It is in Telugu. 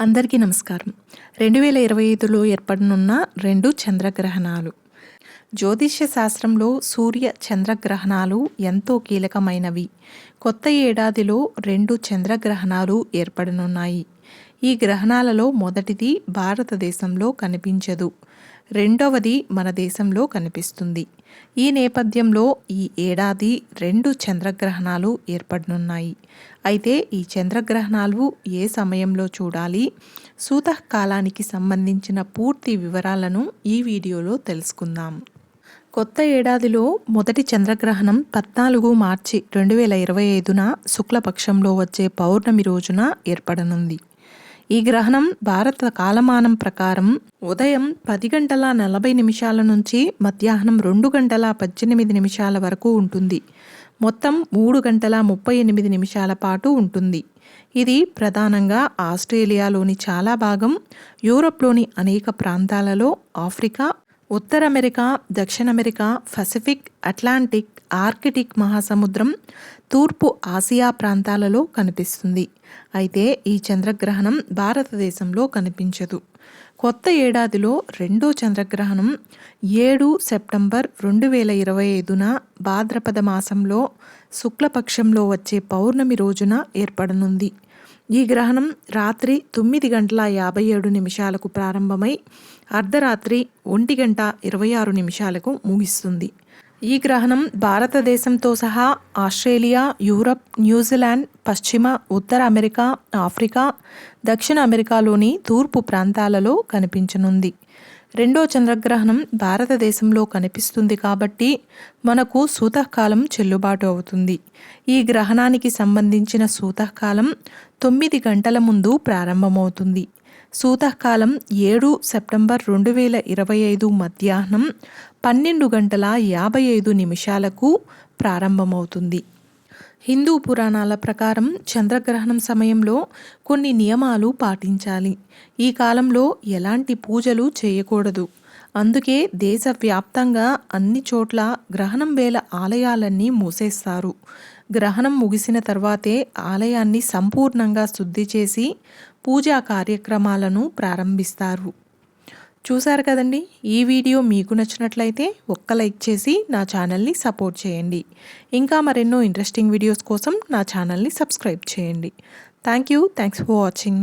అందరికీ నమస్కారం. రెండు వేల ఇరవై ఐదులో ఏర్పడనున్న రెండు చంద్రగ్రహణాలు. జ్యోతిష్య శాస్త్రంలో సూర్య చంద్రగ్రహణాలు ఎంతో కీలకమైనవి. కొత్త ఏడాదిలో రెండు చంద్రగ్రహణాలు ఏర్పడనున్నాయి. ఈ గ్రహణాలలో మొదటిది భారతదేశంలో కనిపించదు. రెండవది మన దేశంలో కనిపిస్తుంది. ఈ నేపథ్యంలో ఈ ఏడాది రెండు చంద్రగ్రహణాలు ఏర్పడనున్నాయి. అయితే ఈ చంద్రగ్రహణాలు ఏ సమయంలో చూడాలి? సూతకాలానికి సంబంధించిన పూర్తి వివరాలను ఈ వీడియోలో తెలుసుకుందాం. కొత్త ఏడాదిలో మొదటి చంద్రగ్రహణం పద్నాలుగు మార్చి రెండు వేల ఇరవై ఐదున శుక్లపక్షంలో వచ్చే పౌర్ణమి రోజున ఏర్పడనుంది. ఈ గ్రహణం భారత కాలమానం ప్రకారం ఉదయం పది గంటల నలభై నిమిషాల నుంచి మధ్యాహ్నం రెండు గంటల పద్దెనిమిది నిమిషాల వరకు ఉంటుంది. మొత్తం మూడు గంటల ముప్పై ఎనిమిది నిమిషాల పాటు ఉంటుంది. ఇది ప్రధానంగా ఆస్ట్రేలియాలోని చాలా భాగం యూరప్లోని అనేక ప్రాంతాలలో ఆఫ్రికా ఉత్తర అమెరికా దక్షిణ అమెరికా పసిఫిక్ అట్లాంటిక్ ఆర్కిటిక్ మహాసముద్రం తూర్పు ఆసియా ప్రాంతాలలో కనిపిస్తుంది. అయితే ఈ చంద్రగ్రహణం భారతదేశంలో కనిపించదు. కొత్త ఏడాదిలో రెండో చంద్రగ్రహణం ఏడు సెప్టెంబర్ రెండు వేల ఇరవై ఐదున భాద్రపద మాసంలో శుక్లపక్షంలో వచ్చే పౌర్ణమి రోజున ఏర్పడనుంది. ఈ గ్రహణం రాత్రి తొమ్మిది గంటల యాభై ఏడు నిమిషాలకు ప్రారంభమై అర్ధరాత్రి ఒంటి గంట ఇరవై ఆరు నిమిషాలకు ముగిస్తుంది. ఈ గ్రహణం భారతదేశంతో సహా ఆస్ట్రేలియా యూరప్ న్యూజిలాండ్ పశ్చిమ ఉత్తర అమెరికా ఆఫ్రికా దక్షిణ అమెరికాలోని తూర్పు ప్రాంతాలలో కనిపించనుంది. రెండో చంద్రగ్రహణం భారతదేశంలో కనిపిస్తుంది కాబట్టి మనకు సూతకాలం చెల్లుబాటు అవుతుంది. ఈ గ్రహణానికి సంబంధించిన సూతకాలం తొమ్మిది గంటల ముందు ప్రారంభమవుతుంది. సూతకాలం ఏడు సెప్టెంబర్ రెండు వేల ఇరవై ఐదు మధ్యాహ్నం పన్నెండు గంటల యాభై ఐదు నిమిషాలకు ప్రారంభమవుతుంది. హిందూ పురాణాల ప్రకారం చంద్రగ్రహణం సమయంలో కొన్ని నియమాలు పాటించాలి. ఈ కాలంలో ఎలాంటి పూజలు చేయకూడదు. అందుకే దేశవ్యాప్తంగా అన్ని చోట్ల గ్రహణం వేళ ఆలయాలన్నీ మూసేస్తారు. గ్రహణం ముగిసిన తర్వాతే ఆలయాన్ని సంపూర్ణంగా శుద్ధి చేసి పూజా కార్యక్రమాలను ప్రారంభిస్తారు. చూశారు కదండి? ఈ వీడియో మీకు నచ్చినట్లయితే ఒక్క లైక్ చేసి నా ఛానల్ని సపోర్ట్ చేయండి. ఇంకా మరెన్నో ఇంట్రెస్టింగ్ వీడియోస్ కోసం నా ఛానల్ని సబ్స్క్రైబ్ చేయండి. Thank you. Thanks for watching.